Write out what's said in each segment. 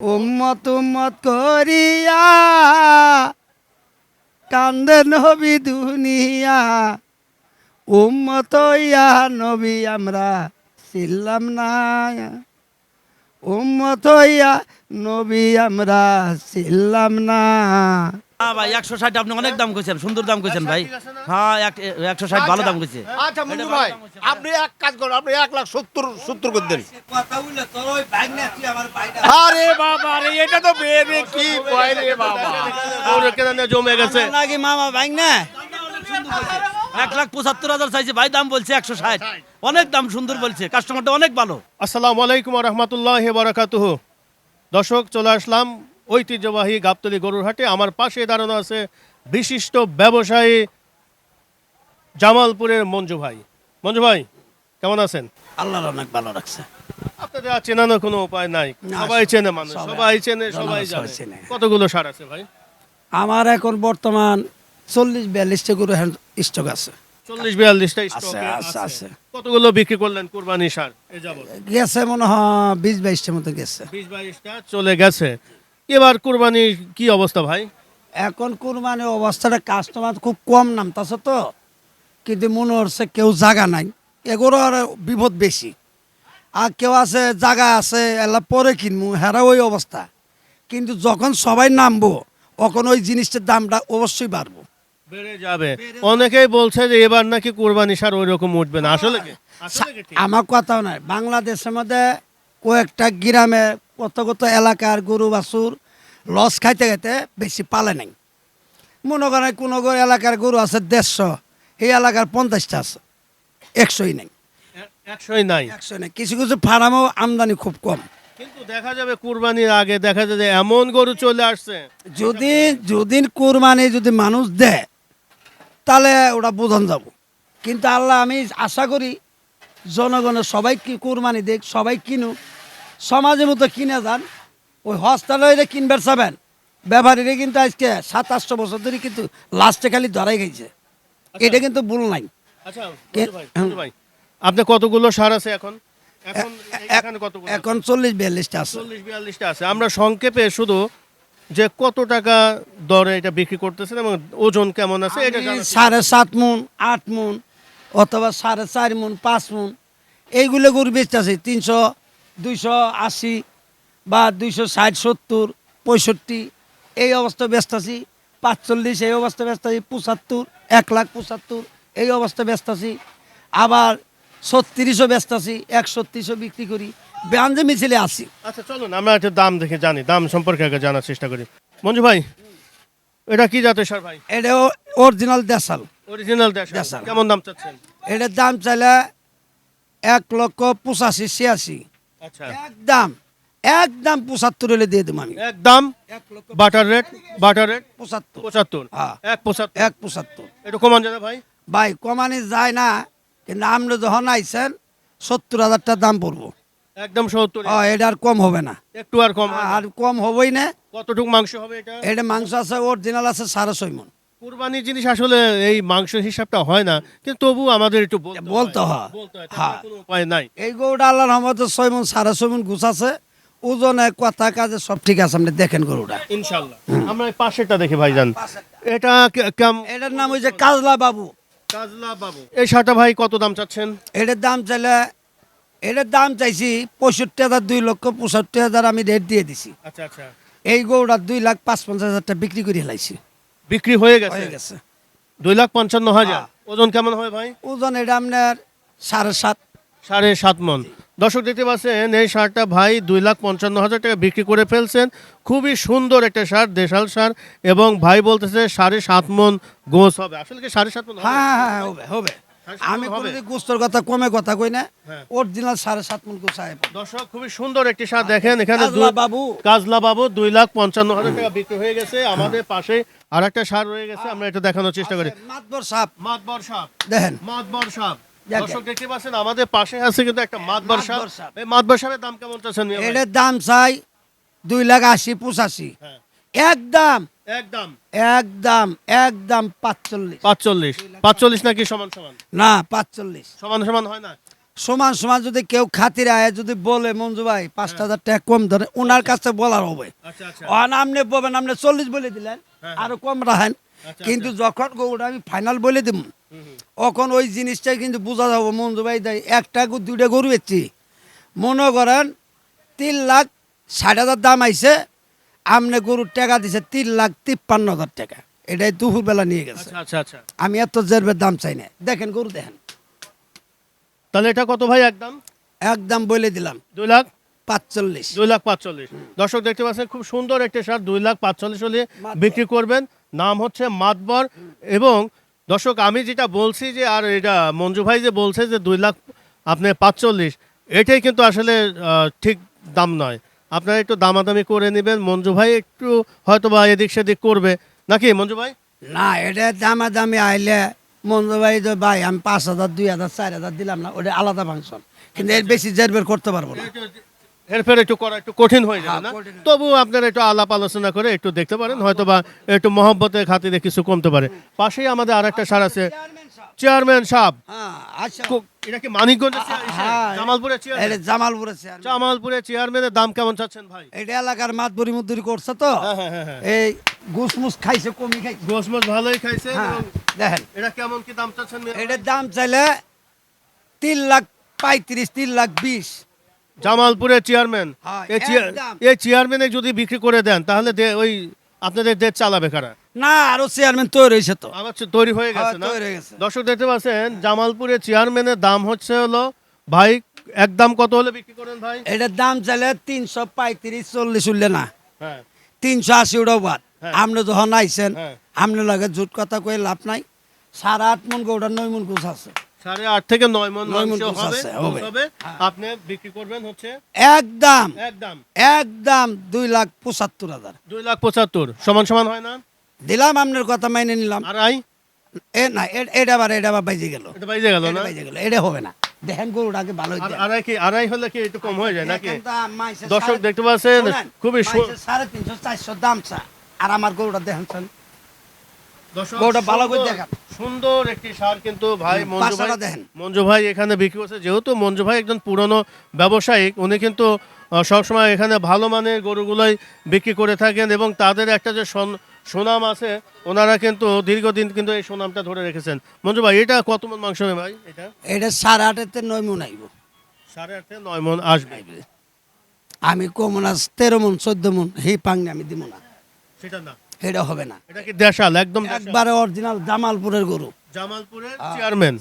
উম্মত উম্মত করিয়া কান্দে নবী দুনিয়া। উম্মত ইয়া নবী আমরা ছিলাম না। উম্মত ইয়া নবী আমরা ছিলাম না। হ্যাঁ ভাই একশো ষাট আপনি অনেক দাম কইছেন সুন্দর দাম কইছেন ভাই। হ্যাঁ একশো ষাট ভালো দাম কইছে। আচ্ছা মঞ্জু ভাই আপনি এক কাজ করুন আপনি এক লাখ সত্তর সত্তর করে দেন। আরে বাবা রে এটা তো বেবে কি কয় রে বাবা। ওরে কেন জমে গেছে। নাকি মামা ভাই না এক লাখ পঁচাত্তর হাজার চাইছে ভাই দাম বলছে একশো ষাট। অনেক দাম সুন্দর বলছে কাস্টমারটা অনেক ভালো। আসসালামু আলাইকুম রহমতুল্লাহ বারাকাতুহ। দর্শক চলে আসলাম ঐতিহ্যবাহী গাবতলি গরুর হাটে আমার পাশে দাঁড়ানো আছে বিশিষ্ট ব্যবসায়ী জামালপুরের মঞ্জু ভাই। মঞ্জু ভাই কেমন আছেন? আল্লাহর অনেক ভালো রাখছে। আপনাদের আর চেনানোর কোনো উপায় নাই। সবাই চেনে মানুষ সবাই- চেনে সবাই জানে। কতগুলো সার আছে ভাই? আমার এখন বর্তমান চল্লিশ বিয়াল্লিশটা গরু স্টক আছে। চল্লিশ বিয়াল্লিশটা আছে আছে। কতগুলো বিক্রি করলেন কুরবানি সার গেছে মনে হয় বিশ বাইশটার মতো গেছে। বিশ বাইশটা চলে গেছে। এবার কুরবানি কি অবস্থা ভাই? এখন কুরবানি অবস্থাটা কাস্টমার খুব কম নামতাছে তো কিন্তু মনে হচ্ছে কেউ জায়গা নাই। এগুলো আর বিপদ বেশি। আর কেউ আছে জায়গা আছে এলা পরে কিনবো হেরা ওই অবস্থা। কিন্তু যখন সবাই নামবো তখন ওই জিনিসটার দামটা অবশ্যই বাড়বো। বেড়ে যাবে। অনেকেই বলছে যে এবার নাকি কুরবানি সার ওই রকম উঠবে না। আসলে? আমার কথাও নাই। বাংলাদেশের মধ্যে কয়েকটা গ্রামে কত কত এলাকার গরু বাছুর লস খাইতে খাইতে বেশি পালে নাই। মনে করেন কোনো কোনো এলাকার গরু আছে দেড়শো এই এলাকার পঞ্চাশটা আছে একশোই নেই। একশোই নাই? একশো নেই। কিছু কিছু ফার্মও আমদানি খুব কম। কিন্তু দেখা যাবে কুরবানির আগে দেখা যাবে এমন গরু চলে আসছে। যদি যদি কোরবানি যদি মানুষ দেয় তাহলে ওটা বোঝান যাব। কিন্তু আল্লাহ আমি আশা করি জনগণের সবাই কি কোরবানি দেখ সবাই কিনুক সমাজের মতো কিনে যান ওই হস্তালয়ে কিনবার চাবেন। ব্যাপারীরা কিন্তু আজকে সাত আটশো বছর ধরে কিন্তু লাস্টে খালি ধরাই গেছে এটা কিন্তু ভুল নাই। আচ্ছা আপনি কতগুলো সার আছে এখন? এখন এখন চল্লিশ বিয়াল্লিশটা আছে। চল্লিশ বিয়াল্লিশটা আছে। আমরা সংক্ষেপে শুধু যে কত টাকা দরে এটা বিক্রি করতেছেন এবং ওজন কেমন আছে এটা সাড়ে সাত মন আট মন অথবা সাড়ে চার মন পাঁচ মন এইগুলো গরু বেচতেছে তিনশো দুইশো আশি বা দুইশো ষাট সত্তর পঁয়ষট্টি এই অবস্থা বেচতেছি পাঁচচল্লিশ এই অবস্থা বেচতেছি পঁচাত্তর এক লাখ পঁচাত্তর এই অবস্থা বেচতেছি আবার ছত্রিশও বেচতেছি একষট্রিশও বিক্রি করি। ব্যাঞ্জে মিছিলে আসি আচ্ছা চলুন আমরা একটা দাম দেখে জানি। দাম সম্পর্কে আগে জানার চেষ্টা করি। মঞ্জু ভাই এটা কি জাতের সার ভাই? এটা অরিজিনাল দেশাল। অরিজিনাল দেশাল। কেমন দাম চাচ্ছেন? এটার দাম চাইলে এক লক্ষ পঁচাশি ছিয়াশি। একদম একদম পঁচাত্তর হলে দিয়ে দেবো আমি। একদম? Better rate? Better rate? পঁচাত্তর। পঁচাত্তর? হ্যাঁ। এক পঁচাত্তর? এক পঁচাত্তর। এটা কমান যাবে ভাই। ভাই কমানি যায় না কিন্তু আপনি যখন আইছেন সত্তর হাজারটা দাম পড়ব। একদম সত্তর। ও এটা আর কম হবে না। একটু আর কম আর কম হবেই না। কতটুকু মাংস হবে এটা? এটা মাংস আছে অরিজিনাল আছে সাড়ে ছয় মন কুরবানির জিনিস আসলে এই মাংস হিসাবটা হয় না কিন্তু তবু আমাদের একটু বলতে হয়। হয়। উপায় নাই। এই গরুটা আল্লাহর রহমতে ছয় মন সাড়ে ছয় মন আছে। ওজনে কথা কাজে সব ঠিক আছে আপনি দেখেন গরুটা। ইনশাল্লাহ আমরা পাশেরটা দেখি ভাইজান। এটা কেম- এটার নাম হয়েছে কাজলা বাবু। কাজলা বাবু। এই শার্টটা ভাই কত দাম চাচ্ছেন? এটার দাম চাইলে এটার দাম চাইছি পঁয়ষট্টি হাজার দুই লক্ষ পঁয়ষট্টি হাজার আমি রেট দিয়ে দিছি। আচ্ছা আচ্ছা। এই গরুটা দুই লাখ পাঁচ পঞ্চাশ হাজার টাকা বিক্রি করে হেলাইছি বিক্রি হয়ে গেছে। হয়ে গেছে। দুই লাখ পঞ্চান্ন হাজার। ওজন কেমন হয় ভাই? ওজন এটা আপনার সাড়ে সাত। সাড়ে সাত মন। দর্শক দেখতে পাচ্ছেন এই সারটা ভাই দুই লাখ পঞ্চান্ন হাজার টাকা বিক্রি করে ফেলছেন। খুবই সুন্দর একটা সার দেশাল সার এবং ভাই বলতেছে সাড়ে সাত মন গোস হবে। আসলে কি সাড়ে সাত মন হবে? হ্যাঁ হ্যাঁ হ্যাঁ হবে হবে। আমি মণ হবে? গোস্তর কথা কমে কথা কই না। হ্যাঁ। অরিজিনাল সাড়ে সাত মন গোসায় দর্শক খুবই সুন্দর একটি শার্ট দেখেন এখানে বাবু। কাজলা বাবু দুই লাখ পঞ্চান্ন হাজার টাকা বিক্রি হয়ে গেছে। আমাদের পাশে আর একটা সার রয়ে গেছে আমরা এটা দেখানোর চেষ্টা করি। মাতবর সাপ। মাতবর সাপ। দেখেন। মাতবর সাপ। দর্শক দেখতে পাচ্ছেন আমাদের পাশে আছে কিন্তু একটা মাতবর সাপ। এই মাতবর সাপের দাম কেমন চাচ্ছেন? এটার দাম চাই দুই লাখ আশি পঁচাশি। হ্যাঁ, একদম একদম। একদম একদম পাঁচচল্লিশ। পাঁচচল্লিশ। পাঁচচল্লিশ নাকি সমান সমান? না পাঁচচল্লিশ। সমান সমান হয় না? সমান সমান যদি কেউ খাতির আয় যদি বলে মঞ্জু ভাই পাঁচ হাজার টাকা কম ধরে ওনার কাছে বলার হবে। আচ্ছা আচ্ছা। আপনি বলবেন আপনি চল্লিশ বলে দিলেন আরও কম রাখেন। কিন্তু যখন গরুটা আমি ফাইনাল বলে দিব তখন ওই জিনিসটাই কিন্তু বোঝা যাব মঞ্জু ভাই দেয় একটা দুইটা গরু বেচছি। মনে করেন তিন লাখ ষাট হাজার দাম আইছে আপনি গরুর টাকা দিছে তিন লাখ তিপ্পান্ন হাজার টাকা। এটাই দুপুরবেলা নিয়ে গেছে। আচ্ছা আচ্ছা আচ্ছা। আমি এত জেরবের দাম চাই না। দেখেন গরু দেখেন। তাহলে এটা কত ভাই একদম? একদম বলে দিলাম। দুই লাখ? পাঁচচল্লিশ। দুই লাখ পাঁচচল্লিশ। দর্শক দেখতে পাচ্ছেন খুব সুন্দর একটা সার দুই লাখ পাঁচচল্লিশ হলে বিক্রি করবেন। নাম হচ্ছে মাতবর। এবং দর্শক আমি যেটা বলছি যে আর এটা মঞ্জু ভাই যে বলছে যে দুই লাখ আপনি পাঁচচল্লিশ এটাই কিন্তু আসলে ঠিক দাম নয়। আপনারা একটু দামাদামি করে নেবেন। মঞ্জু ভাই একটু হয়তো বা এদিক সেদিক করবে। নাকি মঞ্জু ভাই? না এটা দামা দামি আইলে মঞ্জু ভাই তো ভাই আমি পাঁচ হাজার দুই হাজার চার হাজার দিলাম না ওটা আলাদা ফাংশন কিন্তু এর বেশি জেরবের করতে পারব না। হেরফের একটু করা একটু কঠিন হয়ে যাবে হ্যাঁ, না? তবু আপনারা একটু আলাপ আলোচনা করে একটু দেখতে পারেন হয়তো বা একটু মহব্বতের খাতিরে কিছু কমতে পারে। পাশেই আমাদের আরেকটা সার আছে চেয়ারম্যান সাহেব। হ্যাঁ আচ্ছা। এটা কি চেয়ারম্যান এটা চেয়ারম্যানের দাম কেমন চাচ্ছেন ভাই? এটা এলাকার মাতবরি মুদুরি করছে তো। হ্যাঁ হ্যাঁ এই খাইছে কমি খাইছে। গোস ভালোই খাইছে দেখেন। এটা কেমন কি দাম চাচ্ছেন এটার দাম চাইলে তিন লাখ পঁয়ত্রিশ তিন লাখ বিশ। জামালপুরের চেয়ারম্যান এই চেয়ার- এই চেয়ারম্যানে যদি বিক্রি করে দেন তাহলে ওই আপনাদের দেশ চালাবে কারা? না আরও চেয়ারম্যান তৈরি হয়েছে তো। তৈরি হয়ে গেছে না? তৈরি হয়ে গেছে। দর্শক দেখতে পাচ্ছেন জামালপুরের চেয়ারম্যানের দাম হচ্ছে হলো ভাই একদম কত হলে বিক্রি করেন ভাই? এটার দাম চাইলে তিনশো পঁয়ত্রিশ চল্লিশ উঠলে না। হ্যাঁ। তিনশো আশি ওটাও বাদ। হ্যাঁ। আপনি যখন আইছেন। আপনি লাগে জুট কথা কয়ে লাভ নাই। সাড়ে আট মন গৌড়ার নয় মন গুছ আছে। সাড়ে আট থেকে নয় মন হবে হ্যাঁ। আপনি বিক্রি করবেন হচ্ছে একদম একদম একদম দুই লাখ পঁচাত্তর হাজার। দুই লাখ পঁচাত্তর সমান সমান হয় না? দিলাম আপনার কথা মাইনে নিলাম। আড়াই এ না এটা আবার এটা আবার বাইজে গেল। এটা বাইজে গেল না? বাইজে গেল এটা হবে না। দেখেন গরুটাকে ভালো আড়াই কি আড়াই হলে কি একটু কম হয়ে যায় নাকি? দেখেন তো মাইসে দর্শক দেখতে পাচ্ছেন খুবই সাড়ে তিনশো চারশো দাম চা। আর আমার গরুটা দেখেন গরুটা ভালো করে দেখান। সুন্দর একটি সার কিন্তু ভাই মঞ্জু ভাই মঞ্জু ভাই এখানে বিক্রি করছে। যেহেতু মঞ্জু ভাই একজন পুরনো ব্যবসায়িক উনি কিন্তু সবসময় এখানে ভালো মানের গরুগুলোই বিক্রি করে থাকেন এবং তাদের একটা যে সুনাম আছে ওনারা কিন্তু দীর্ঘদিন কিন্তু এই সুনামটা ধরে রেখেছেন। মঞ্জু ভাই এটা কত মন মাংস হবে ভাই এটা? এটা সাড়ে আটেতে নয় মন আইব। সাড়ে আট নয় মন আসবে। আমি কমন আজ তেরো মন চোদ্দ মন হে পাংনি আমি দিব না। সেটা না। এটা হবে না। এটা কি দেশাল একদম? একবারে অরিজিনাল জামালপুরের গরু। জামালপুরের চেয়ারম্যান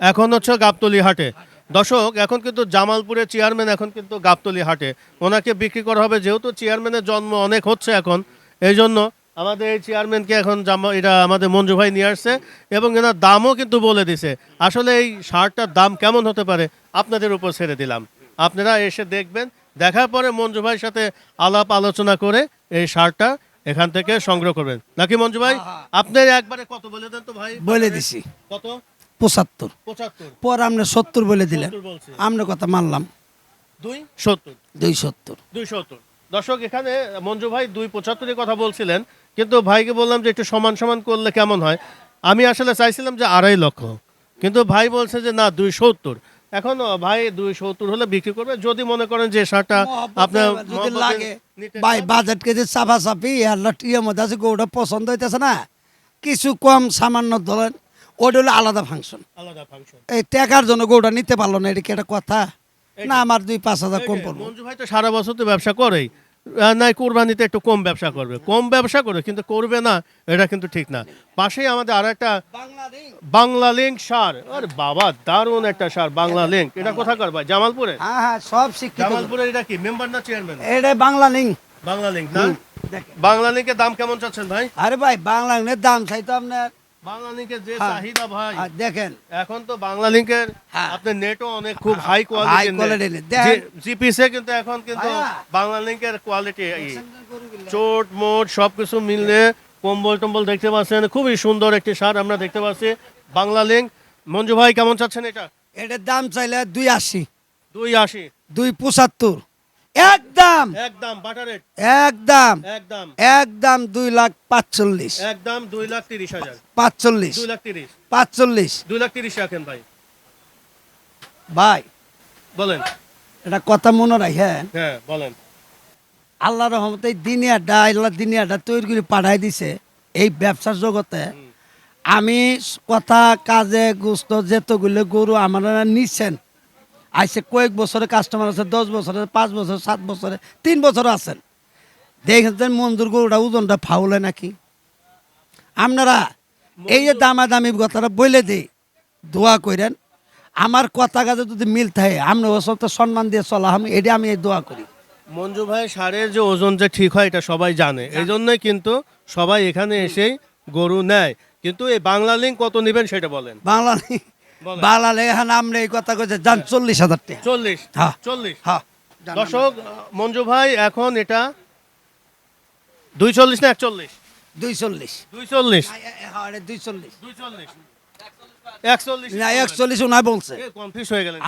এখন হচ্ছে গাবতলি হাটে। দর্শক এখন কিন্তু জামালপুরের চেয়ারম্যান এখন কিন্তু গাবতলি হাটে। ওনাকে বিক্রি করা হবে যেহেতু চেয়ারম্যানের জন্ম অনেক হচ্ছে এখন এই জন্য আমাদের এই চেয়ারম্যানকে এখন জামা এটা আমাদের মঞ্জু ভাই নিয়ে আসছে এবং এনার দামও কিন্তু বলে দিছে। আসলে এই শার্টটার দাম কেমন হতে পারে আপনাদের উপর ছেড়ে দিলাম। আপনারা এসে দেখবেন দেখার পরে মঞ্জু ভাইয়ের সাথে আলাপ আলোচনা করে এই শার্টটা এখান থেকে সংগ্রহ করবেন। নাকি মঞ্জু ভাই আপনার একবারে কত বলে দেন তো ভাই? বলে দিছি। কত? পঁচাত্তর। পঁচাত্তর। পর আপনি সত্তর বলে দিলেন। আপনার কথা মানলাম। দুই? সত্তর। দুই সত্তর। দুই সত্তর। দর্শক এখানে মঞ্জু ভাই দুই পঁচাত্তরের কথা বলছিলেন। কিন্তু ভাইকে বললাম যে একটু সমান সমান করলে কেমন হয়? আমি আসলে চাইছিলাম যে আড়াই লক্ষ। কিন্তু ভাই বলছে যে না দুই সত্তর। এখন ভাই দুই সত্তর হলে বিক্রি করবে। যদি মনে করেন যে শার্টটা আপনার যদি লাগে। ভাই চান। বাজেট কেজি চাপা চাপি আর ইয়ের মধ্যে আছে গরুটা পছন্দ হইতেছে না। কিছু কম সামান্য ধরেন ওটা হলো আলাদা ফাংশন আলাদা ফাংশন এই টাকার জন্য গরুটা নিতে পারল না এটা কি একটা কথা? না আমার দুই পাঁচ হাজার কম পড়ব মঞ্জু ভাই তো সারা বছর তো ব্যবসা করেই। নাই কোরবানিতে একটু কম ব্যবসা করবে। কম ব্যবসা করে কিন্তু করবে না এটা কিন্তু ঠিক না। পাশেই আমাদের আর একটা বাংলা লিঙ্ক সার। আরে বাবা দারুণ একটা সার বাংলা লিঙ্ক এটা কোথাকার ভাই? জামালপুরে হ্যাঁ হ্যাঁ সব শিক্ষিত জামালপুরে এটা কি? মেম্বার না চেয়ারম্যান এটা বাংলা লিং বাংলা লিঙ্ক না? বাংলা লিঙ্কের দাম কেমন চাচ্ছেন ভাই? আরে ভাই বাংলা লিঙ্কের দাম চাই তো আপনার যে হ্যাঁ। চাহিদা ভাই দেখেন। এখন তো হ্যাঁ। আপনার নেটও অনেক খুব হাই কোয়ালিটি। দেখেন। জিপিসে কিন্তু এখন কিন্তু কোয়ালিটি চোট মোট সবকিছু মিললে কম্বল টম্বল দেখতে পাচ্ছেন খুবই সুন্দর একটি সার আমরা দেখতে পাচ্ছি। বাংলা লিঙ্ক মঞ্জু ভাই কেমন চাচ্ছেন এটা? এটার দাম চাইলে দুই আশি। দুই আশি। দুই পঁচাত্তর। একদম। একদম বাটার রেট একদম। একদম। একদম দুই লাখ পাঁচচল্লিশ। একদম দুই লাখ তিরিশ হাজার। পাঁচচল্লিশ। দুই লাখ তিরিশ। পাঁচচল্লিশ। দুই লাখ তিরিশ রাখেন ভাই। ভাই। বলেন। এটা কথা মনে রাখেন। হ্যাঁ বলেন। আল্লাহ রহমতে দিনিয়াটা আল্লাহ দিনিয়াটা তৈরি করে পাঠাই দিছে এই ব্যবসার জগতে। আমি কথা কাজে গুস্ত যেতগুলো গরু আমার নিচ্ছেন আইসে কয়েক বছরে কাস্টমার আছে দশ বছরে পাঁচ বছর সাত বছরে তিন বছর আছেন। দেখেছেন মঞ্জুর গরুটা ওজনটা ফাউলে নাকি? আপনারা এই যে দামা দামি কথাটা বলে দিই দোয়া করেন আমার কথা কাজে যদি মিল থাকে আমরা ওসব তো সম্মান দিয়ে চলা আমি এটা আমি এই দোয়া করি। মঞ্জু ভাই সারের যে ওজন যে ঠিক হয় এটা সবাই জানে। এই জন্যই কিন্তু সবাই এখানে এসেই গরু নেয়। কিন্তু এই বাংলা লিঙ্ক কত নেবেন সেটা বলেন। বাংলা বলেন। বাংলা লেখা নামলে এই কথা কইছে যান চল্লিশ হাজার টাকা। চল্লিশ হ্যাঁ। চল্লিশ। হ্যাঁ। দর্শক মঞ্জু ভাই এখন এটা দুই চল্লিশ না একচল্লিশ? দুই চল্লিশ দুই চল্লিশ দুই চল্লিশ দুই চল্লিশ একচল্লিশ। না একচল্লিশ বলছে।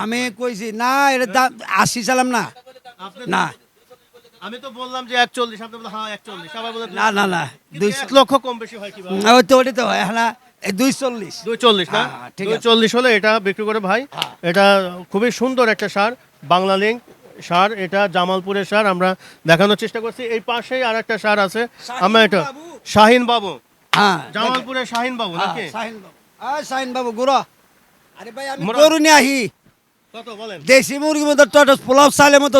আমি কইছি না এটা দাম আশি চালাম না। না। আমি তো বললাম যে একচল্লিশ আপনি হ্যাঁ একচল্লিশ। আবার না না না দুই লক্ষ কম বেশি হয় ওই তো ওটি তো হয় হ্যাঁ এই দুই চল্লিশ দুই চল্লিশ না? হ্যাঁ, ঠিক দুই আছে। চল্লিশ হলে এটা বিক্রি করে ভাই। হ্যাঁ। এটা খুবই সুন্দর একটা সার বাংলা লিঙ্ক সার এটা জামালপুরের সার। আমরা দেখানোর চেষ্টা করছি। এই পাশেই আর একটা সার আছে। আমরা এটা। শাহিন বাবু। হ্যাঁ জামালপুরের শাহিন বাবু হ্যাঁ, নাকি? শাহিন বাবু। হ্যাঁ শাহিন বাবু গুড়ো। আরে ভাই আমি গরু নিয়ে আহি। কত বলেন? দেশি মুরগির মতো টটস পোলাও চালের মতো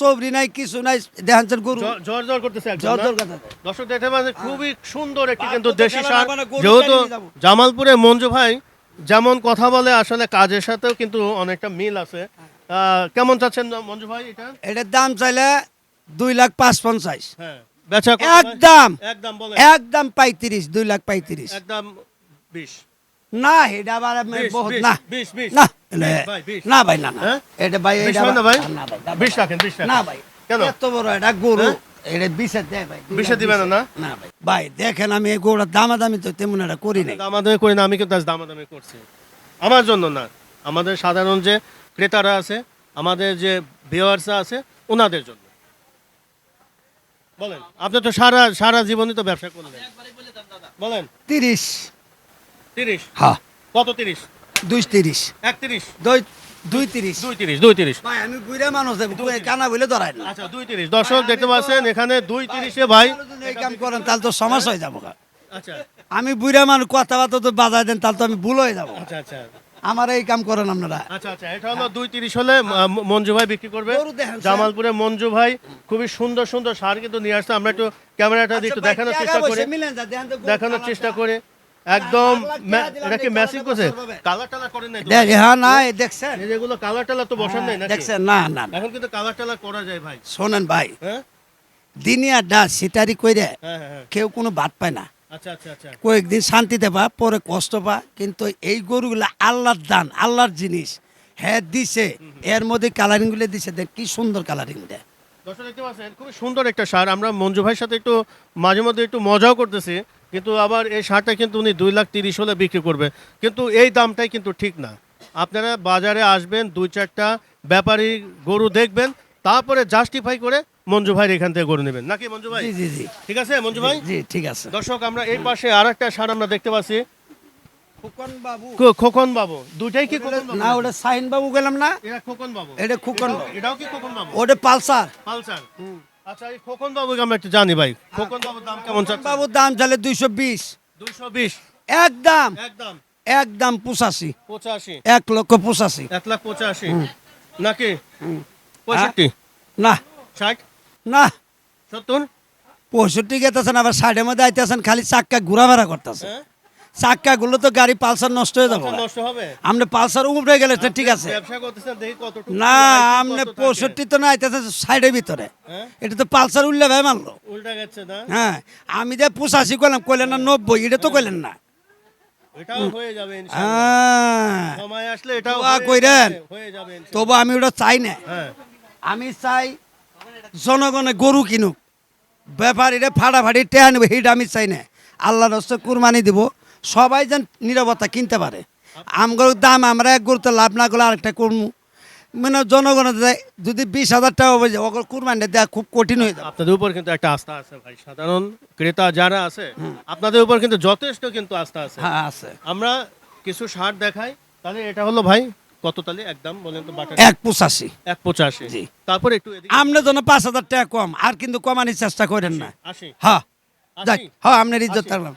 চবরি নাই কিছু নাই দেখাচ্ছেন গরু। জ- জ্বর জ্বর করতেছে? জ্বর কথা দর্শক দেখতে পাচ্ছেন খুবই সুন্দর একটি কিন্তু দেশি সার। যেহেতু জামালপুরে মঞ্জু ভাই যেমন কথা বলে আসলে কাজের সাথেও কিন্তু অনেকটা মিল আছে। আহ, কেমন চাচ্ছেন মঞ্জু ভাই এটা? এটার দাম চাইলে দুই লাখ পাঁচ পঞ্চাশ হ্যাঁ। বেচা একদম। একদম পঁয়ত্রিশ দুই লাখ পঁয়ত্রিশ। একদম বিশ। না এটা আবার বহুত না। বিশ, বিশ। না। না ভাই না না? এটা ভাই বিশ এটা না ভাই? না ভাই না বিশ ভাই। রাখেন, না ভাই। কেন? এত বড় এটা গরু? এটা বিশে দেয় ভাই দুই দিবে না, না? না ভাই। ভাই দেখেন আমি এই গরুটার দামাদামি তো তেমন একটা করি নাই। দামাদামি করি না আমি কিন্তু আজ দামাদামি করছি। আমার জন্য না। আমাদের সাধারণ যে ক্রেতারা আছে আমাদের যে ভিওয়ার্সরা আছে ওনাদের জন্য। বলেন আপনি তো সারা সারা জীবনই তো ব্যবসা করলেন। বলেন। তিরিশ। তিরিশ? হ্যাঁ। কত তিরিশ? দুই তিরিশ। একত্রিশ। দুই দুই তিরিশ দুই তিরিশ দুই তিরিশ ভাই আমি বুড়া মানুষ কানা বলে ধরাই না। আচ্ছা দুই তিরিশ দর্শক দেখতে পাচ্ছেন এখানে দুই তিরিশে ভাই। এই কাম করেন তাহলে তো সমস্যা হয়ে যাব গা। আচ্ছা। আমি বুড়া মানুষ কথাবার্তা তো বাজায় দেন তাহলে তো আমি ভুল হয়ে যাব আচ্ছা আচ্ছা। আমার এই কাম করেন আপনারা। আচ্ছা আচ্ছা এটা হলো দুই তিরিশ হলে মঞ্জু ভাই বিক্রি করবে। জামালপুরে মঞ্জু ভাই খুবই সুন্দর সুন্দর সার কিন্তু নিয়ে আসছে। আমরা একটু ক্যামেরাটা দিয়ে একটু দেখানোর চেষ্টা করি। দেখানোর চেষ্টা করে। একদম দিলাম, এটা কি ম্যাচিং করছে? কালার টালার করেন নাই দেখ, হ্যাঁ না দেখছেন। যেগুলো কালার টালার তো বসান নাই দেখছেন না না। এখন কিন্তু কালার টালার করা যায় ভাই। শোনেন ভাই হ্যাঁ? দিনিয়া ডা সিটারি কইরে হ্যাঁ হ্যাঁ হ্যাঁ। কেউ কোনো বাদ পায় না। আচ্ছা আচ্ছা আচ্ছা। কয়েকদিন শান্তিতে পা পরে কষ্ট পা কিন্তু এই গরুগুলো আল্লাহর দান আল্লাহর জিনিস। হ্যাঁ দিছে এর মধ্যে কালারিংগুলো দিছে দেখ কি সুন্দর কালারিং দেয় দর্শক দেখতে পাচ্ছেন খুবই সুন্দর একটা সার। আমরা মঞ্জু ভাইয়ের সাথে একটু মাঝে মধ্যে একটু মজাও করতেছি। কিন্তু আবার এই সারটা কিন্তু উনি দুই লাখ তিরিশ হলে বিক্রি করবে। কিন্তু এই দামটাই কিন্তু ঠিক না। আপনারা বাজারে আসবেন দুই চারটা ব্যাপারী গরু দেখবেন তারপরে জাস্টিফাই করে মঞ্জু ভাইয়ের এখান থেকে গরু নেবেন। নাকি মঞ্জু ভাই? জি জি ঠিক আছে মঞ্জু ভাই? জি ঠিক আছে। দর্শক আমরা এই পাশে আর একটা সার আমরা দেখতে পাচ্ছি। খুকন বাবু খোকন বাবু দুইটাই কি খোকন বাবু না ওটা সাইন বাবু গেলাম না। এটা খোকন বাবু এটা খুকন এটাও- বাবু এটাও কি খোকন বাবু ওটা পালসার। পালসার। আচ্ছা এই খোকন বাবুকে আমরা একটু জানি ভাই। খোকন বাবুর দাম কেমন চাচ্ছে বাবুর দাম চালে দুইশো বিশ। দুইশো বিশ। একদম। একদম। একদম পঁচাশি। পঁচাশি। এক লক্ষ পঁচাশি। এক লাখ পঁচাশি। নাকি? পঁয়ষট্টি। না। ষাট? না। সত্তর? পঁয়ষট্টি গেতেছেন আবার সাইডের মধ্যে আইতেছেন খালি চাক্কা ঘোরাফেরা করতেছে হ্যাঁ চাক্কা গুলো তো গাড়ি পালসার নষ্ট হয়ে যাব। নষ্ট হবে? আপনি পালসার উপরে গেলে তো ঠিক আছে। ব্যবসা করতেছেন দেখি কত না আপনি পঁয়ষট্টি তো না আইতেছেন সাইডের ভিতরে। হ্যাঁ? এটা তো পালসার উঠলে ভাই মারলো উল্টা গেছে না? হ্যাঁ আমি যে পঁচাশি করলাম কইলেন না নব্বই এটা তো কইলেন না। হয়ে। তবু আমি ওটা চাই না। হ্যাঁ। আমি চাই জনগণে গরু কিনুক ব্যাপারীরা ফাটাফাটি টেহা নেবে সেইটা আমি চাই না। আল্লাহ রস্তে কুরবানি দিব। সবাই যেন নিরাপত্তা কিনতে পারে। আমগুলোর দাম আমরা এক গরুতে লাভ না করলে আরেকটা করব মানে জনগণের যদি বিশ হাজার টাকা হয়ে যায় ওগুলো কুরবানি দেওয়া খুব কঠিন হয়ে যাবে। আপনাদের উপর কিন্তু একটা আস্থা আছে ভাই সাধারণ ক্রেতা যারা আছে আপনাদের উপর কিন্তু যথেষ্ট কিন্তু আস্থা আছে। হ্যাঁ আছে। আমরা কিছু সার দেখাই তাহলে এটা হলো ভাই কত তালে? একদম বলেন তো বাটার। এক পঁচাশি। এক পঁচাশি। জি। তারপরে একটু আপনার জন্য পাঁচ হাজার টাকা কম আর কিন্তু কমানোর চেষ্টা করেন না। হ্যাঁ। হ্যাঁ আপনার ইজ্জত থাকলাম।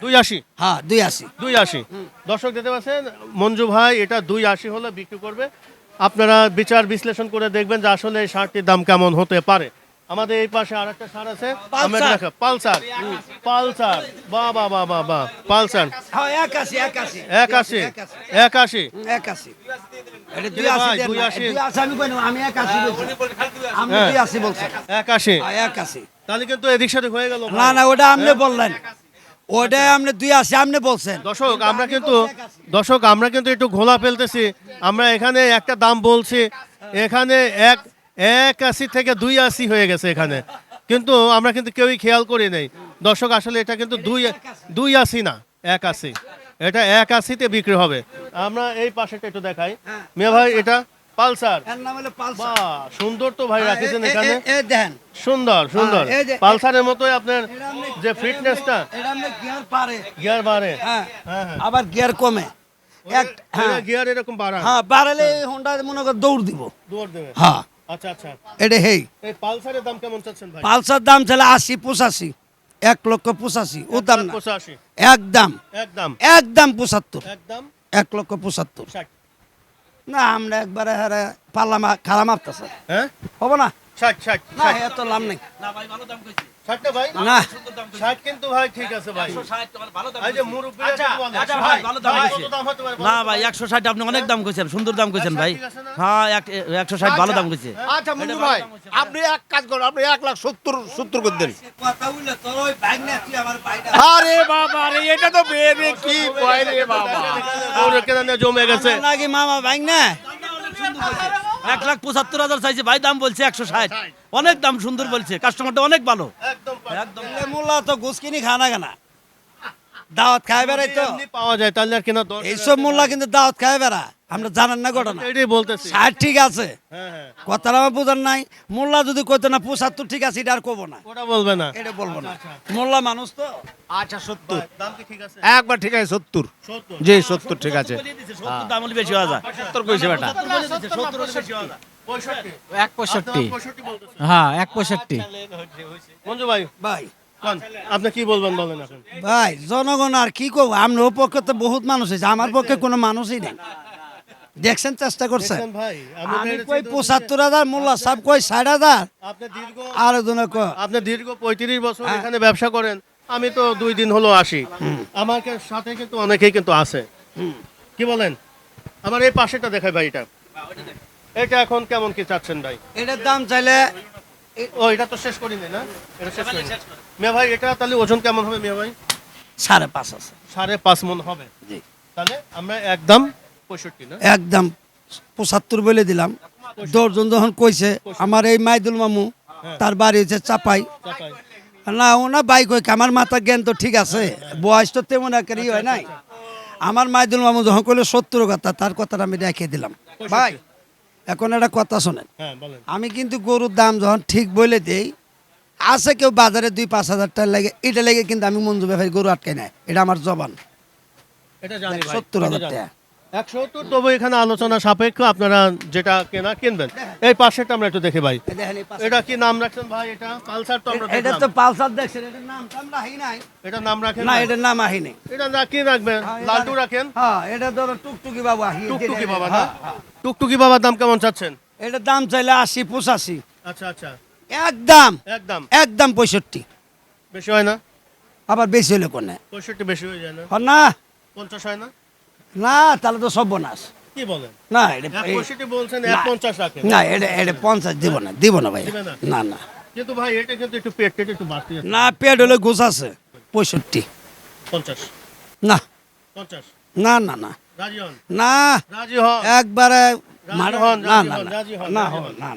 দুই আশি। হ্যাঁ দুই আশি। দুই আশি। দর্শক দেখতে পাচ্ছেন মঞ্জু ভাই এটা দুই আশি হলে বিক্রি করবে। আপনারা বিচার বিশ্লেষণ করে দেখবেন যে আসলে এই দাম কেমন হতে পারে। আমাদের এই পাশে আর একটা সার আছে। পালসার। পালসার। বা বা বা বা বা পালসার। তাহলে কিন্তু এদিক সাথে হয়ে গেল না না ওটা আপনি বললেন। ওটা আপনি দুই আশি আপনি বলছেন। দর্শক আমরা কিন্তু দর্শক আমরা কিন্তু একটু ঘোলা ফেলতেছি। আমরা এখানে একটা দাম বলছি। এখানে এক এক আশি থেকে দুই আশি হয়ে গেছে এখানে। কিন্তু আমরা কিন্তু কেউই খেয়াল করি নাই। দর্শক আসলে এটা কিন্তু দুই দুই আশি না এক আশি এটা এক আশিতে বিক্রি হবে। আমরা এই পাশেটা একটু দেখাই। মেয়ে ভাই এটা পালসার। এর নাম হলো পালসার। বাহ সুন্দর তো ভাই রাখেছেন এখানে। এ- এ দেন। সুন্দর সুন্দর। এই পালসারের মতোই আপনার যে ফিটনেসটা এটা আপনি গিয়ার পারে গিয়ার বাড়ে। হ্যাঁ। হ্যাঁ হ্যাঁ। আবার গিয়ার কমে। এক হ্যাঁ। গিয়ার এরকম বাড়ান। হ্যাঁ বাড়ালে হোন্ডা মনে কর দৌড় দিব। দৌড় দেবে। হ্যাঁ। আচ্ছা আচ্ছা। এটা হেই। এই পালসারের দাম কেমন চাচ্ছেন ভাই? পালসার দাম ছিল আশি পঁচাশি। এক লক্ষ পঁচাশি। ও দাম না। একদম একদম একদম পঁচাত্তর। একদম এক লক্ষ পঁচাত্তর। না আমরা একবারে হারে পাল্লা খারাপ মাপতেছে হ্যাঁ? হব না? ষাট ষাট না এত লাভ নেই। না ভাই ভালো দাম কইছে। ষাটটা ভাই? না। ষাট কিন্তু ভাই ঠিক আছে ভাই। 160 তোমার ভালো দাম এই যে কইছে। মুরব্বীরা আচ্ছা, আচ্ছা ভাই ভালো দাম ভাই, কইছে। কত দাম হতে পারে? না ভাই একশো ষাট আপনি অনেক দাম কইছেন সুন্দর দাম কইছেন ভাই। হ্যাঁ একশো ষাট ভালো দাম কইছে। আচ্ছা ভাই আপনি এক কাজ করুন আপনি এক লাখ সত্তর সত্তর করে দেন। আরে বাবা রে এটা তো বেবে কি কয় রে বাবা? জমে গেছে। নাকি মামা বাইক না? এক লাখ পঁচাত্তর হাজার চাইছে। ভাই দাম বলছে একশো ষাট। অনেক দাম সুন্দর বলছে। কাস্টমারটা অনেক ভালো। একদম একদম। মোল্লা তো গুসকিনি কিনি খানা কেনা? দাওয়াত খায় বেড়াই তো। এমনি পাওয়া যায় তাহলে আর কেনা এইসব মোল্লা কিন্তু দাওয়াত খায় বেড়া আমরা জানেন না ঘটনা। এটাই বলতেছি। ষাট ঠিক আছে। হ্যাঁ হ্যাঁ। কথাটা আমার বোঝার নাই। মোল্লা যদি কইতো না পঁচাত্তর ঠিক আছে এটা আর কবো না। ওটা বলবে না। এটা বলব না। মোল্লা মানুষ তো। আচ্ছা সত্তর। দাম কি ঠিক আছে? একবার ঠিক আছে সত্তর। জি সত্তর ঠিক আছে। সত্তর দাম হলে বেশি হওয়া যায়। সত্তর কইছে বেটা। সত্তর হলে বেশি হওয়া যায়। এক পঁয়ষট্টি। হ্যাঁ এক পঁয়ষট্টি। মঞ্জু ভাই। ভাই। আপনি কি বলবেন বলেন এখন? ভাই জনগণ আর কি করব আপনার পক্ষে তো বহুত মানুষ আছে আমার পক্ষে কোনো মানুষই নেই। দেখছেন চেষ্টা করছেন ভাই আমি কই পঁচাত্তর হাজার মোল্লা সাহেব কই ষাট হাজার? করছি, আপনি দীর্ঘ আর আপনি দীর্ঘ পঁয়ত্রিশ বছর হ্যাঁ। এখানে ব্যবসা করেন আমি তো দুই দিন হলো আসি। আমাকে সাথে কিন্তু অনেকেই কিন্তু আছে। কি বলেন? আমার এই পাশেটা দেখাই ভাই এটা। এটা এখন কেমন কি চাচ্ছেন ভাই? এটার দাম চাইলে ও এটা তো শেষ করিনি না? এটা শেষ করিনি। মিয়া ভাই এটা তাহলে ওজন কেমন হবে মিয়া ভাই? সাড়ে পাঁচ আছে। সাড়ে পাঁচ মন হবে। জি। তাহলে আমরা একদম একদম পঁচাত্তর বলে দিলাম। দশজন যখন কইছে আমার এই মাইদুল মামু তার বাড়ি হচ্ছে চাপাই। না ওনা বাইক হই আমার মাথা জ্ঞান তো ঠিক আছে বয়স তো তেমন একটা ই হয় নাই। আমার মাইদুল মামু যখন কইলো সত্তর কথা তার কথাটা আমি রেখে দিলাম। ভাই এখন একটা কথা শোনেন। হ্যাঁ আমি কিন্তু গরুর দাম যখন ঠিক বলে দেই আছে কেউ বাজারে দুই পাঁচ হাজার টাকা লাগে এটা লেগে কিন্তু আমি মঞ্জু ব্যাপারী গরু আটকাই নাই এটা আমার জবান। সত্তর হাজার টাকা। একশো সত্তর তবু এখানে আলোচনা সাপেক্ষ আপনারা যেটা কেনা কিনবেন। এই পাশেটা আমরা একটু দেখে ভাই। এটা কি নাম রাখছেন ভাই? এটা পালসার তো আমরা এটা তো পালসার দেখছেন এটার নাম তো আমরা আহি নাই। এটা নাম রাখেন না এটার নাম আহি নাই। এটা না কি রাখবেন? হ্যাঁ, লালটু রাখেন? হ্যাঁ এটা ধরো টুকটুকি বাবু আহি টুকটুকি বাবা না? হ্যাঁ, হ্যাঁ। টুকটুকি বাবার দাম কেমন চাচ্ছেন? এটার দাম চাইলে আশি পঁচাশি। আচ্ছা আচ্ছা। একদম। একদম। একদম পঁয়ষট্টি। বেশি হয় না? আবার বেশি হলে কোনে? পঁয়ষট্টি বেশি হয়ে যায় না? না। পঞ্চাশ হয় না? না তাহলে তো সর্বনাশ কি বলেন? না এটা পঁয়ষট্টি বলছেন? না। পঞ্চাশ না এটা এটা পঞ্চাশ দিব না দিব না ভাই। না? না কিন্তু ভাই এটা কিন্তু একটু পেট একটু বাড়তি না পেট হলে ঘুষ আছে পঁয়ষট্টি। পঞ্চাশ। না। পঞ্চাশ। না না না। না। একবারে না না না। না। না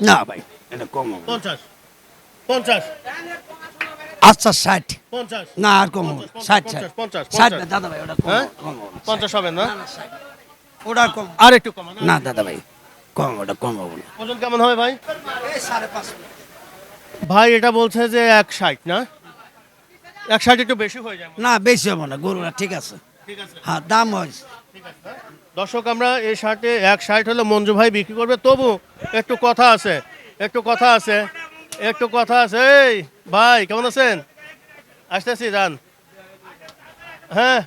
না। ভাই এটা কম পঞ্চাশ। পঞ্চাশ। আচ্ছা ষাট। না আর কম। ষাট ষাট। ষাট দাদা ভাই ওটা কম হ্যাঁ? কম। পঞ্চাশ হবে না? ওটা কম। আর একটু কমান না? দাদা ভাই কম ওটা কম হবে না। ওজন কেমন হবে ভাই? ভাই এটা বলছে যে এক ষাট না? এক ষাট একটু বেশি হয়ে যায়। না বেশি হবে না গরুরা ঠিক আছে। হ্যাঁ দাম হয়। দর্শক আমরা এই শার্টে এক শার্ট হলে মঞ্জু ভাই বিক্রি করবে। তবু একটু কথা আছে একটু কথা আছে। একটু কথা আছে। এই, ভাই, কেমন আছেন? আসতেছি, যান। হ্যাঁ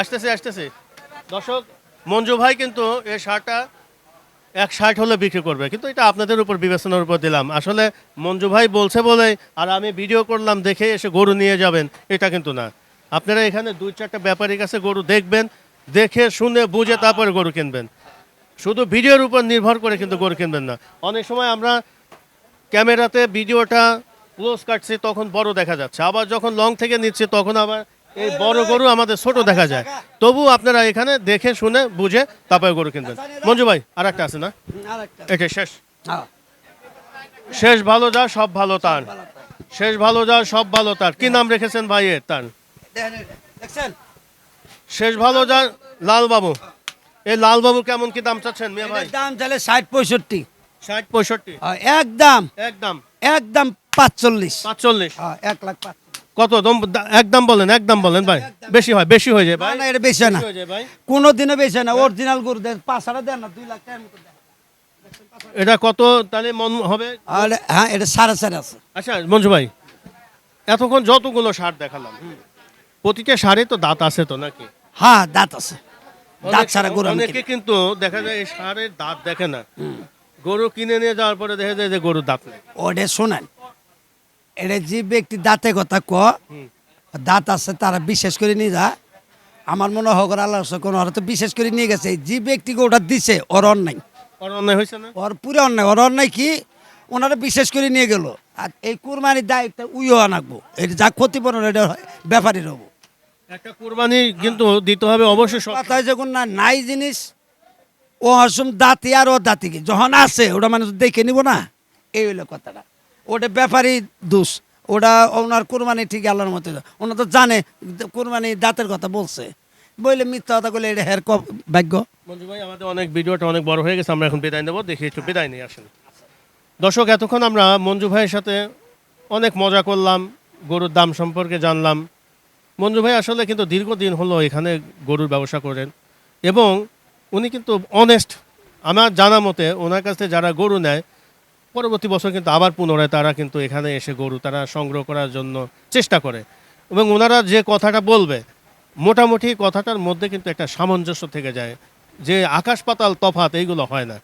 আসতেছি আসতেছি। দর্শক, মঞ্জু ভাই কিন্তু এই শার্টটা এক ষাট হলে বিক্রি করবে, কিন্তু এটা আপনাদের উপর বিবেচনার উপর দিলাম। আসলে মঞ্জু ভাই বলছে বলে, আর আমি ভিডিও করলাম, দেখে এসে গরু নিয়ে যাবেন, এটা কিন্তু না। আপনারা এখানে দুই চারটা ব্যাপারীর কাছে গরু দেখবেন, দেখে শুনে, বুঝে তারপরে গরু কিনবেন। শুধু ভিডিওর উপর নির্ভর করে কিন্তু গরু কিনবেন না। অনেক সময় আমরা ক্যামেরাতে ভিডিওটা ক্লোজ কাটছি তখন বড় দেখা যাচ্ছে। আবার যখন লং থেকে নিচ্ছি তখন আবার এই বড় গরু আমাদের ছোট দেখা যায়। তবু আপনারা এখানে দেখে শুনে বুঝে তারপরে গরু কিনবেন। মঞ্জু ভাই আর একটা আছে না? এটা শেষ। হ্যাঁ। শেষ ভালো যা সব ভালো তার। শেষ ভালো যা সব ভালো তার। কি নাম রেখেছেন ভাই ভাইয়ের তার? শেষ ভালো যা লালবাবু। এই লালবাবু কেমন কি দাম চাচ্ছেন মিয়া ভাই? দাম চাইলে ষাট পঁয়ষট্টি। ষাট পঁয়ষট্টি। একদম। একদম। একদম পাঁচচল্লিশ। পাঁচচল্লিশ। এক লাখ পাঁচ কত? একদম বলেন একদম বলেন ভাই। বেশি হয় বেশি হয়ে যায় ভাই। না এটা বেশি না। বেশি কোনো দিনও বেশি না। অরিজিনাল গরু দেন পাঁচ হাজার দেন না দুই লাখ টাকার মতো এটা কত তাহলে মন হবে? আর হ্যাঁ এটা সাড়ে চার আছে। আচ্ছা মঞ্জু ভাই এতক্ষণ যতগুলো সার দেখালাম প্রতিটা সারে তো দাঁত আছে তো নাকি? হ্যাঁ দাঁত আছে। দাঁত ছাড়া গরু অনেকে কিন্তু দেখা যায় এই সারের দাঁত দেখে না। গরু কিনে নিয়ে যাওয়ার পরে দেখা যায় যে গরুর দাঁত নেই। ওটা শোনেন এটা যে ব্যক্তি দাঁতে কথা ক দাঁত আছে তারা বিশেষ করে নিয়ে যা আমার মনে হোক আল্লাহ কোনো ওরা তো বিশেষ করে নিয়ে গেছে। যে ব্যক্তিকে ওটা দিছে ওর অন্যায়। ওর অন্যায় হয়েছে না? ওর পুরো অন্যায়। ওর অন্যায় কি? ওনারা বিশেষ করে নিয়ে গেল। আর এই কুরবানির দায়িত্ব উইও আনাকবো এটা যা ক্ষতিপূরণ এটা ব্যাপারীর হব। একটা কুরবানি কিন্তু দিতে হবে অবশ্যই কথা যখন না নাই জিনিস ও হসম দাঁতি আর ও দাঁতি কি? যখন আছে ওটা মানুষ দেখে নিব না? এই হইল কথাটা। ওটা ব্যাপারই দোষ। ওটা ওনার কোরবানি ঠিক আল্লাহর মতো ওনা তো জানে, কোরবানি দাঁতের কথা বলছে। বললে মিথ্যা কথা বলে এটা হের ভাগ্য। মঞ্জু ভাই, আমাদের অনেক ভিডিওটা অনেক বড় হয়ে গেছে, আমরা এখন বিদায় নেব। দেখি একটু বিদায় নিয়ে আসেন। দর্শক, এতক্ষণ আমরা মঞ্জু ভাইয়ের সাথে অনেক মজা করলাম, গরুর দাম সম্পর্কে জানলাম। মঞ্জু ভাই আসলে কিন্তু দীর্ঘদিন হলো এখানে গরুর ব্যবসা করেন। এবং উনি কিন্তু অনেস্ট আমার জানা মতে ওনার কাছ যারা গরু নেয়, পরবর্তী বছর কিন্তু আবার পুনরায় তারা কিন্তু এখানে এসে গরু তারা সংগ্রহ করার জন্য চেষ্টা করে। এবং ওনারা যে কথাটা বলবে, মোটামুটি কথাটার মধ্যে কিন্তু একটা সামঞ্জস্য থেকে যায় যে আকাশ পাতাল তফাত এইগুলো হয় না।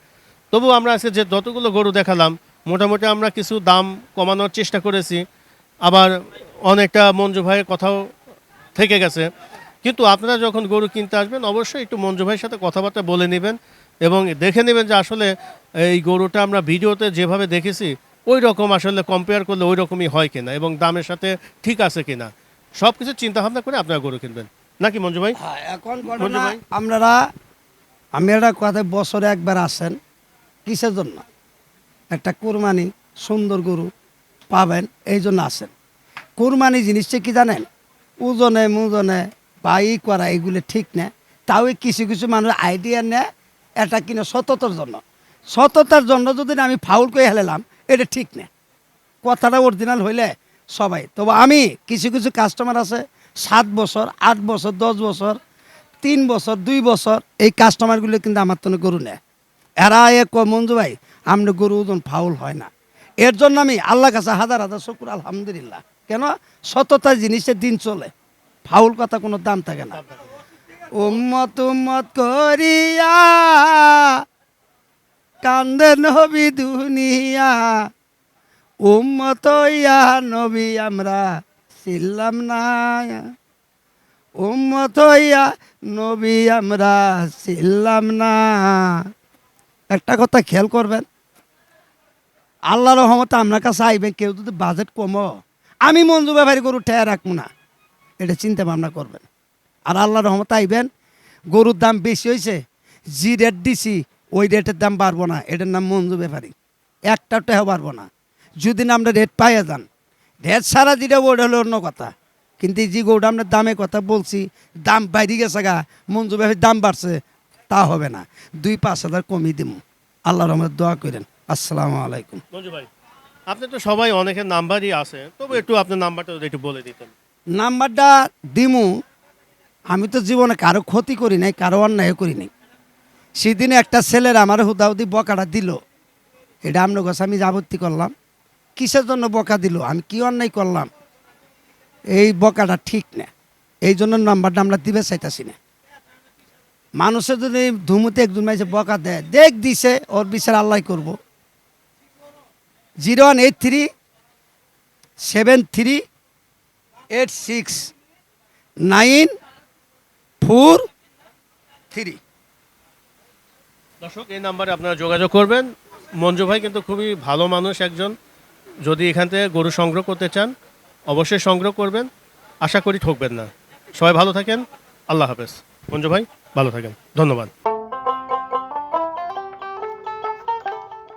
তবু আমরা আজকে যে যতগুলো গরু দেখালাম, মোটামুটি আমরা কিছু দাম কমানোর চেষ্টা করেছি। আবার অনেকটা মঞ্জু ভাইয়ের কথাও থেকে গেছে। কিন্তু আপনারা যখন গরু কিনতে আসবেন অবশ্যই একটু মঞ্জু ভাইয়ের সাথে কথাবার্তা বলে নেবেন এবং দেখে নেবেন যে আসলে এই গরুটা আমরা ভিডিওতে যেভাবে দেখেছি ওই রকম আসলে কম্পেয়ার করলে ওই রকমই হয় কিনা এবং দামের সাথে ঠিক আছে কিনা। সব কিছু চিন্তা ভাবনা করে আপনারা গরু কিনবেন। নাকি মঞ্জু ভাই? হ্যাঁ এখন মঞ্জু ভাই? আপনারা আমি একটা কথা বছরে একবার আসেন কিসের জন্য? একটা কোরবানি সুন্দর গরু পাবেন এই জন্য আসেন। কোরবানি জিনিসটা কি জানেন? ওজনে মুজনে বা করা এগুলো ঠিক না। তাও কিছু কিছু মানুষ আইডিয়া নেয়, এটা কিনা সততার জন্য। সততার জন্য যদি আমি ফাউল করে হেলালাম, এটা ঠিক না। কথাটা অরিজিনাল হইলে সবাই। তবে আমি কিছু কিছু কাস্টমার আছে, সাত বছর, আট বছর, দশ বছর, তিন বছর, দুই বছর, এই কাস্টমারগুলো কিন্তু আমার তো গরু নেয়। এরা এ ক মঞ্জু ভাই আমরা গরু ওজন ফাউল হয় না। এর জন্য আমি আল্লাহ কাছে হাজার হাজার শকুর, আলহামদুলিল্লাহ। কেন? সততা জিনিসের দিন চলে। ফাউল কথা কোনো দাম থাকে না। উম্মত উম্মত করিয়া কান্দে নবী দুনিয়া। উম্মত ইয়া নবী আমরা ছিলাম না। উম্মত ইয়া নবী আমরা ছিলাম না। একটা কথা খেয়াল করবেন আল্লাহ রহমতে আপনার কাছে আইবেন, কেউ যদি বাজেট কমো, আমি মঞ্জু ব্যবহারী গরু ঠেয়া রাখব না। এটা চিন্তা ভাবনা করবেন। আর আল্লাহ রহমত আইবেন, গরুর দাম বেশি হয়েছে যে রেট দিছি, ওই রেটের দাম বাড়বো না। এটার নাম মঞ্জু ব্যাপারী। একটা টেহা বাড়বো না। যদি না আমরা রেট পাইয়া যান রেট সারা দিলে ওটা হলো অন্য কথা। কিন্তু যে গরুটা আমরা দামে কথা বলছি, দাম বাইরে গেছে গা, মঞ্জু ব্যাপারীর দাম বাড়ছে, তা হবে না। দুই পাঁচ হাজার কমিয়ে দিব আল্লাহ রহমত দোয়া করেন। আসসালামু আলাইকুম। মঞ্জু ভাই, আপনি তো সবাই অনেকের নাম্বারই আছে তবু একটু আপনার নাম্বারটা একটু বলে দিতেন। নাম্বারটা দিমু, আমি তো জীবনে কারও ক্ষতি করি নাই, কারও অন্যায় করি নাই। সেদিনে একটা ছেলের আমার হুদাহুদি বকাটা দিল। এটা আপনার কাছে আমি যাবত্তি করলাম। কিসের জন্য বকা দিল? আমি কি অন্যায় করলাম? এই বকাটা ঠিক না। এই জন্য নাম্বারটা আমরা দিবে চাইতাছি না। মানুষের যদি ধুমুতে একজন মাইছে বকা দেয়, দেখ দিছে, ওর বিচার আল্লাহ করব। Zero one eight three, seven three eight six nine four three দর্শক, এই নাম্বারে আপনারা যোগাযোগ করবেন। মঞ্জু ভাই কিন্তু খুবই ভালো মানুষ একজন। যদি এখান থেকে গরু সংগ্রহ করতে চান, অবশ্যই সংগ্রহ করবেন। আশা করি ঠকবেন না। সবাই ভালো থাকেন। আল্লাহ হাফেজ। মঞ্জু ভাই, ভালো থাকেন। ধন্যবাদ।